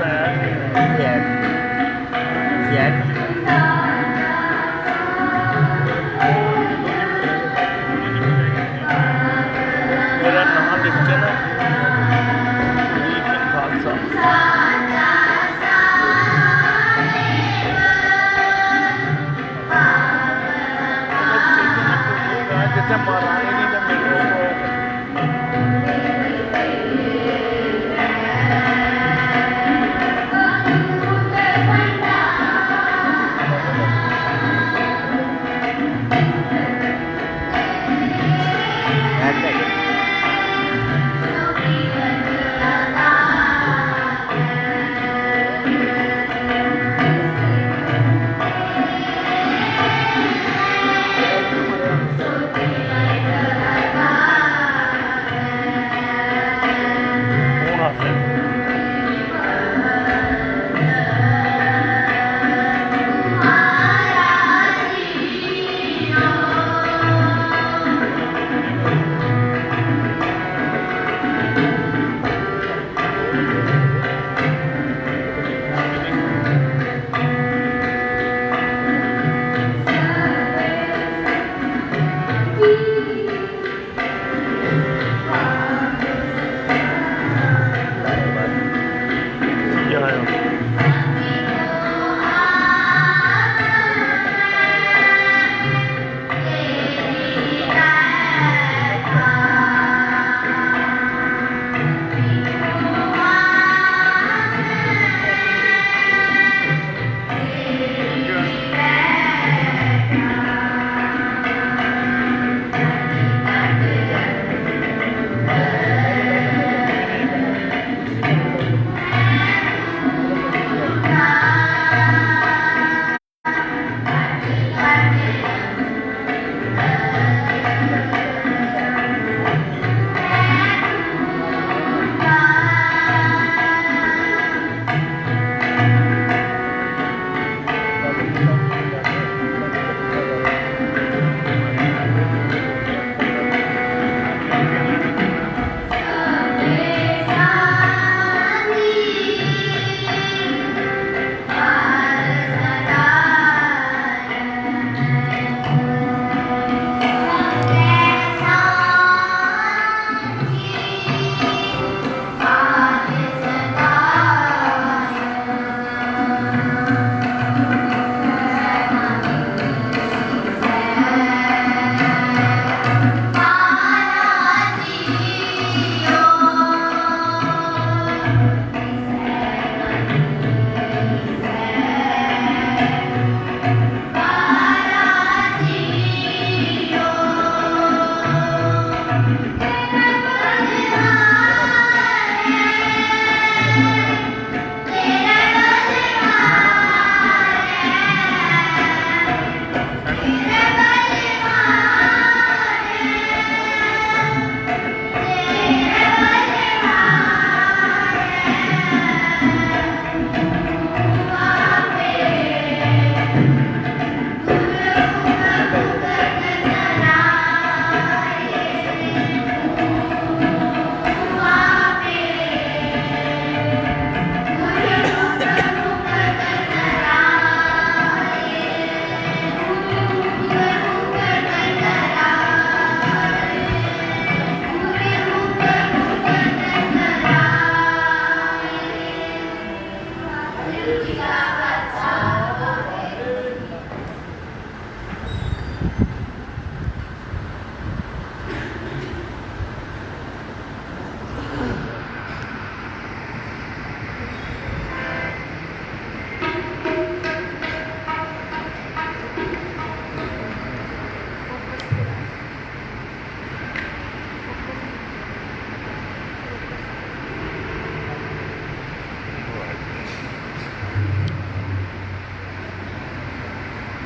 về về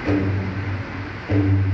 Thank you.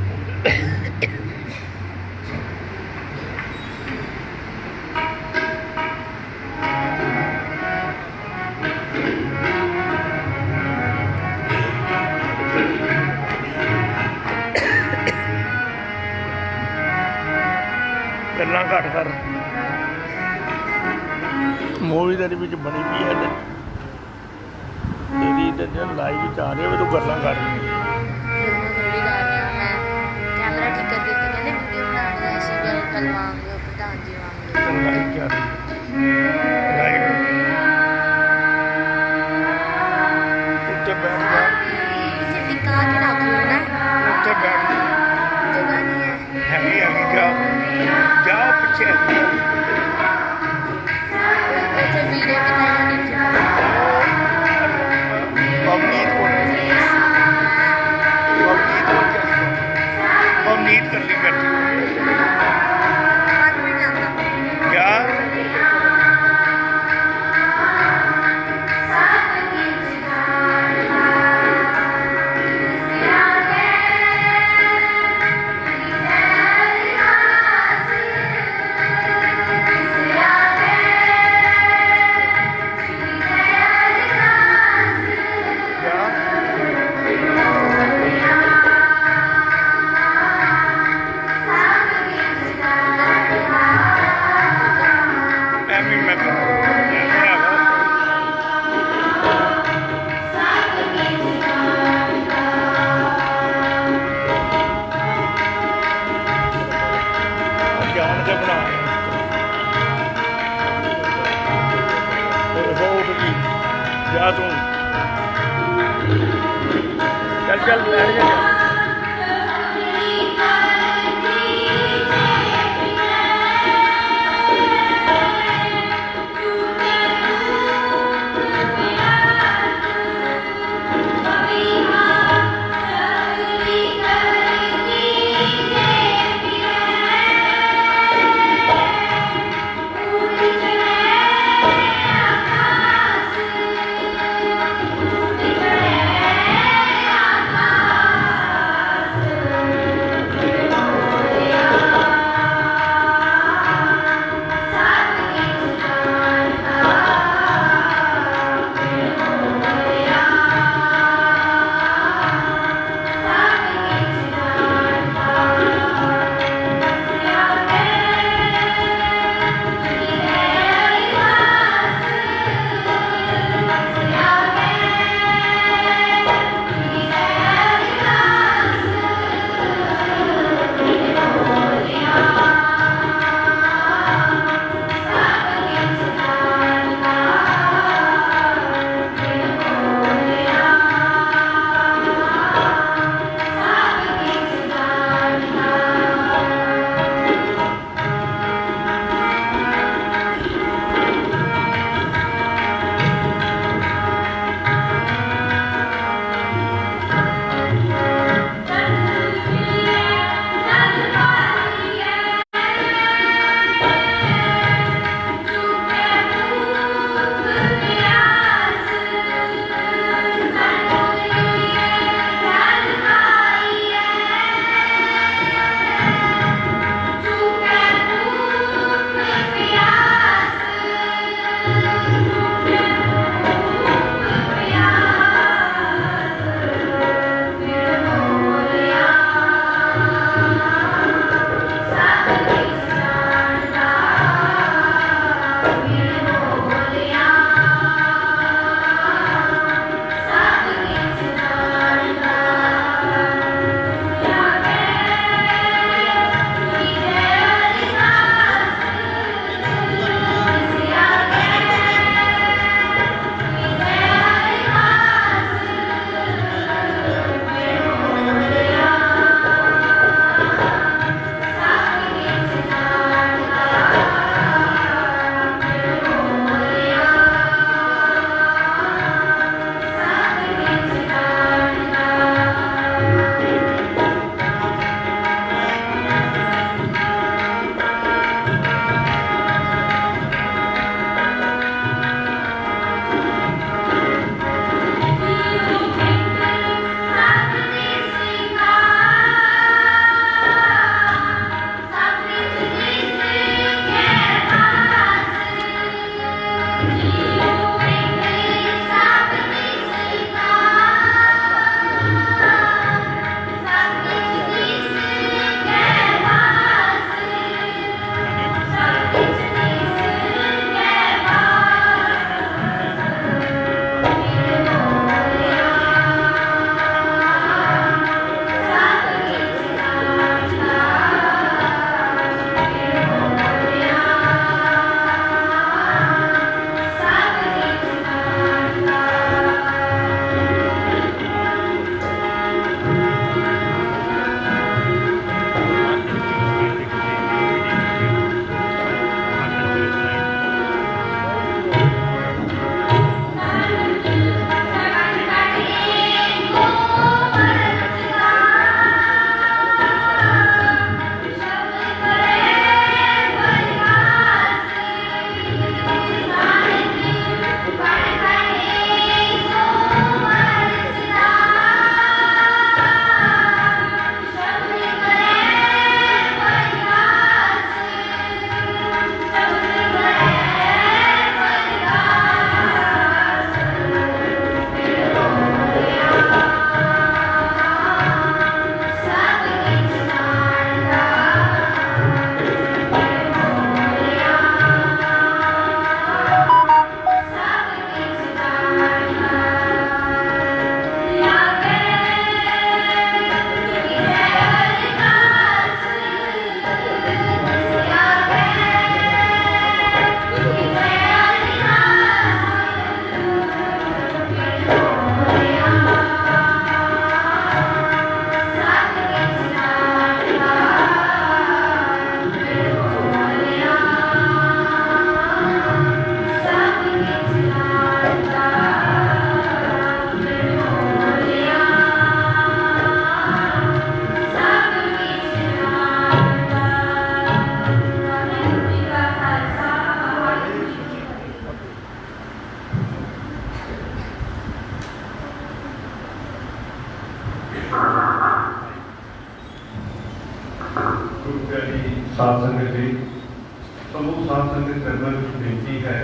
ਹੈ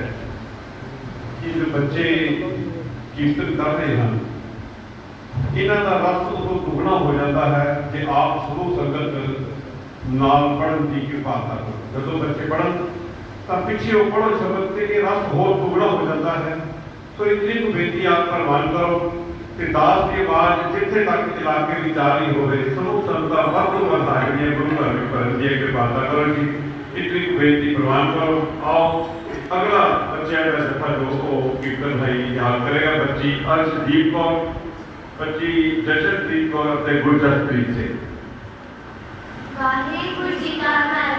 ਕਿ ਜੋ ਬੱਚੇ ਕੀਰਤਨ ਕਰ ਰਹੇ ਹਨ, ਇਹਨਾਂ ਦਾ ਰਸ ਉਦੋਂ ਦੁਗਣਾ ਹੋ ਜਾਂਦਾ ਹੈ ਜੇ ਆਪ ਸਮੂਹ ਸੰਗਤ ਨਾਲ ਪੜ੍ਹਨ ਦੀ ਕਿਰਪਾ ਕਰੋ ਜਦੋਂ ਬੱਚੇ ਪੜ੍ਹਨ, ਤਾਂ ਪਿੱਛੇ ਉਹ ਪੜ੍ਹੋ ਸ਼ਬਦ ਤੇ ਇਹ ਰਸ ਹੋਰ ਦੁਗਣਾ ਹੋ ਜਾਂਦਾ ਹੈ। ਸੋ ਇਤਨੀ ਕੁ ਬੇਨਤੀ ਆਪ ਪ੍ਰਵਾਨ ਕਰੋ ਕਿ ਦਾਸ ਦੀ ਆਵਾਜ਼ ਜਿੱਥੇ ਤੱਕ ਇਲਾਕੇ ਵਿੱਚ ਜਾ ਰਹੀ ਹੋਵੇ ਸਮੂਹ ਸੰਗਤਾਂ ਵੱਧ ਤੋਂ ਵੱਧ ਆ ਜਿਹੜੀਆਂ ਗੁਰੂ ਘਰ ਵਿੱਚ ਪੜ੍ਹਨ ਦੀ ਕਿਰਪਾ ਕਰੋ ਜੀ ਇਤਨੀ ਕੁ बेनती प्रवान करो। आओ, अगला बच्चा का सफ़र जो हो कीर्तन भाई याद करेगा, बच्ची अर्शदीप कौर, बच्ची जशनप्रीत कौर अपने गुरदसप्रीत से। वाहे गुरु जी का मैं